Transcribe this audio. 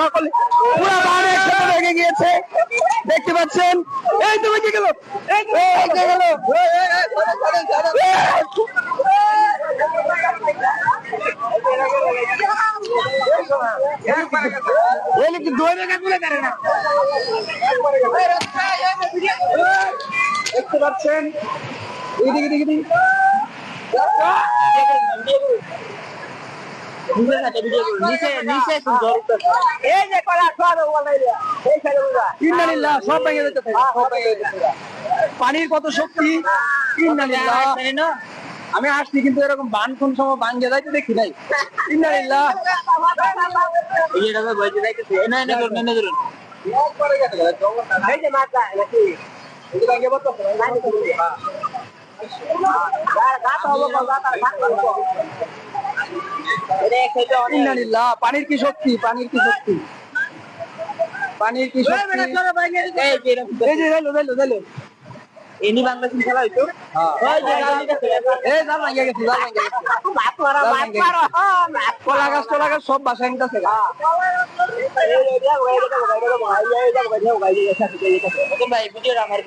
সকলে। পুরো বান একসাথে লেগে গিয়েছে। দেখতে পাচ্ছেন? এই তুমি কি গেল? ইন্নালিল্লাহ সব ভেঙে যেতে থাকে, সব ভেঙে যেতে থাকে। পানির কত শক্তি? ইন্নালিল্লাহ। আমি আসছি কিন্তু এরকম বান কোন সময় ভাঙ্গে যাইতে দেখি নাই। ইন্নালিল্লাহ। ইন্নালিল্লাহ পানির কি শক্তি পানির কি শক্তি পানির কি শক্তি এই যে যাইলো যাইলো যাইলো এনি বাংলাদেশ খেলা হইতো এই জাল ভাঙ্গে গেছে জাল ভাঙ্গে গেছে কলা গাছ টলা গাছ সব বাসায় নিতেছে ভাই ভিডিওটা আমার